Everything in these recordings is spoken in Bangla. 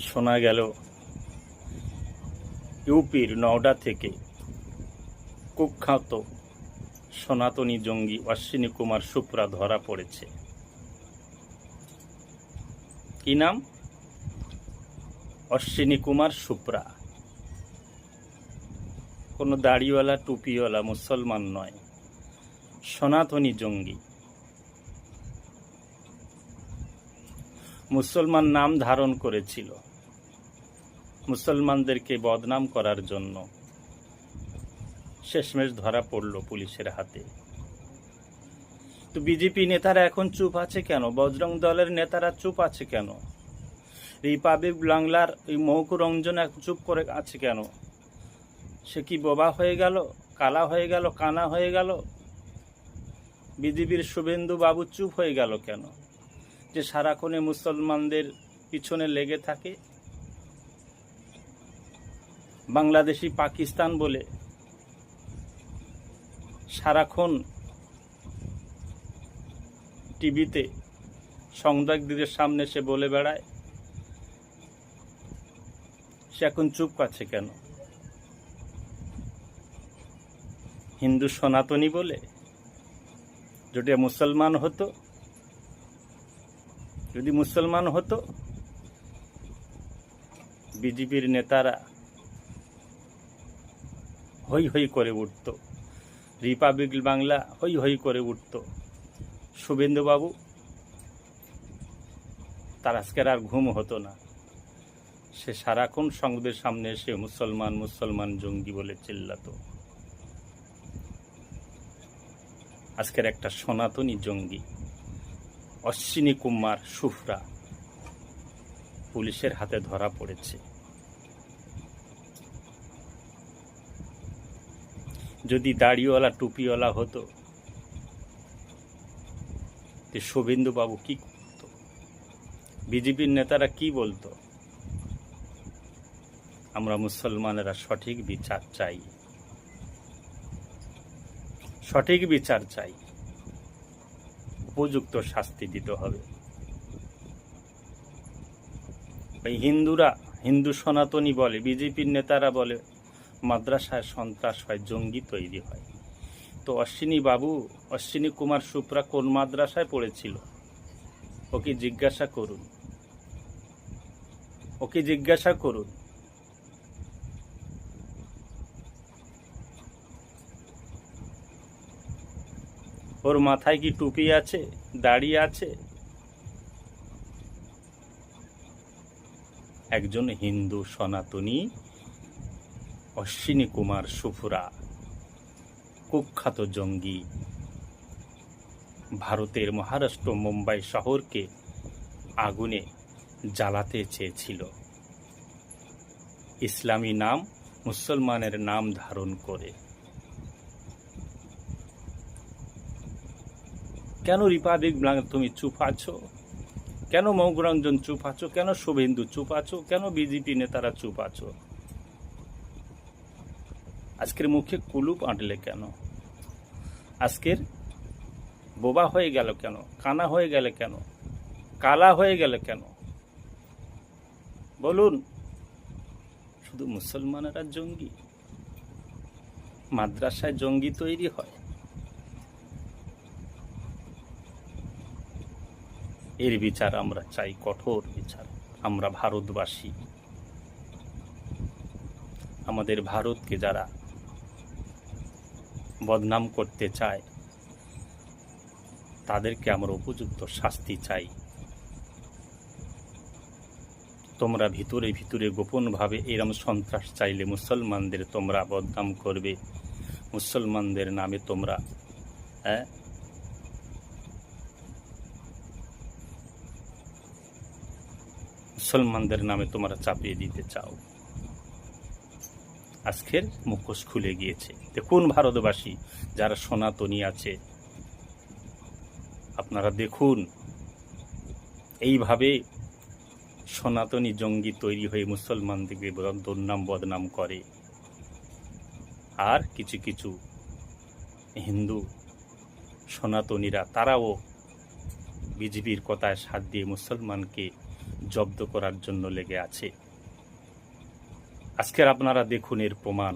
শোনা গেল ইউপির নওডা থেকে কুখ্যাত সনাতনী জঙ্গি অশ্বিনী কুমার সুপ্রা ধরা পড়েছে। কি নাম? অশ্বিনী কুমার সুপ্রা। কোনো দাড়িওয়ালা, টুপিওয়ালা মুসলমান নয়, সনাতনী জঙ্গি। মুসলমান নাম ধারণ করেছিল। মুসলমানদেরকে বদনাম করার জন্য শেষমেশ ধরা পড়ল পুলিশের হাতে। তো বিজেপি নেতারা এখন চুপ আছে কেন? বজরং দলের নেতারা চুপ আছে কেন? রিপাবলিক বাংলার এই মহকু রঞ্জন এখন চুপ করে আছে কেন? সে কি বোবা হয়ে গেল? কালা হয়ে গেল? কানা হয়ে গেল? বিজেপির শুভেন্দু বাবু চুপ হয়ে গেল কেন? যে সারাক্ষণে মুসলমানদের পিছনে লেগে থাকে বাংলাদেশি পাকিস্তান বলে সারাক্ষণ টিভিতে সংবাদকদের সামনে সে বলে বেড়ায়, সে এখন চুপ আছে কেন? হিন্দু সনাতনী বলে, যদি মুসলমান হতো, যদি মুসলমান হতো, বিজেপির নেতারা হই হই করে উঠত। রিপাবলিক বাংলা হই হই করে উঠত। শুভেন্দুবাবু, তার আজকের আর ঘুম হতো না। সে সারাক্ষণ সংবাদের সামনে এসে মুসলমান মুসলমান জঙ্গি বলে চিল্লাতো। আজকের একটা সনাতনী জঙ্গি অশ্বিনী কুমার সুফরা পুলিশের হাতে ধরা পড়েছে। যদি দাড়িওয়ালা, টুপিওয়ালা হতো, যে শুভেন্দু বাবু কি করতো? বিজেপির নেতারা কি বলতো? আমরা মুসলমানেরা সঠিক বিচার চাই। সঠিক বিচার চাই। উপযুক্ত শাস্তি দিতে হবে। হিন্দুরা, হিন্দু সনাতনী বলে, বিজেপির নেতারা বলে মাদ্রাসায় সন্ত্রাস হয়, জঙ্গি তৈরি হয়। তো অশ্বিনী বাবু, অশ্বিনী কুমার সুপ্রা কোন মাদ্রাসায় পড়েছিল? ওকে জিজ্ঞাসা করুন। ওকে জিজ্ঞাসা করুন। ওর মাথায় কি টুপি আছে, দাড়ি আছে? একজন হিন্দু সনাতনী অশ্বিনী কুমার সুফুরা, কুখ্যাত জঙ্গি। ভারতের মহারাষ্ট্র মুম্বাই শহরকে আগুনে জ্বালাতে চেয়েছিল। ইসলামী নাম মুসলমানের নাম ধারণ করে। কেন রিপাবলিক বাংলা তুমি চুপ আছো? কেন মৌগরঞ্জন চুপ আছো? কেন শুভেন্দু চুপ আছো? কেন বিজেপি নেতারা চুপ আছো? আজকের মুখে কুলুপ আঁটলে কেন? আজকের বোবা হয়ে গেল কেন? কানা হয়ে গেলে কেন? কালা হয়ে গেল কেন? বলুন, শুধু মুসলমানেরা জঙ্গি? মাদ্রাসায় জঙ্গি তৈরি হয়? এর বিচার আমরা চাই, কঠোর বিচার। আমরা ভারতবাসী। আমাদের ভারতকে যারা বদনাম করতে চায়। তাদেরকে আমরা উপযুক্ত শাস্তি চাই। তোমরা ভিতরে ভিতরে গোপনভাবে এরম সন্ত্রাস চাইলে মুসলমানদের তোমরা বদনাম করবে। মুসলমানদের নামে তোমরা হ্যাঁ মুসলমানদের নামে তোমরা চাপিয়ে দিতে চাও। আজকের মুখোশ খুলে গিয়েছে। দেখুন ভারতবাসী যারা সনাতনী আছে, আপনারা দেখুন, এইভাবে সনাতনী জঙ্গি তৈরি হয়ে মুসলমানদেরকে দুর্নাম বদনাম করে। আর কিছু কিছু হিন্দু সনাতনীরা, তারাও বিজেপির কথায় সাথ দিয়ে মুসলমানকে জব্দ করার জন্য লেগে আছে। আজকের আপনারা দেখুন এর প্রমাণ।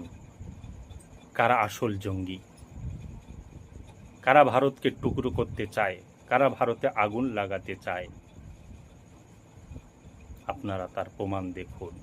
কারা আসল জঙ্গি? কারা ভারতকে টুকরো করতে চায়? কারা ভারতে আগুন লাগাতে চায়? আপনারা তার প্রমাণ দেখুন।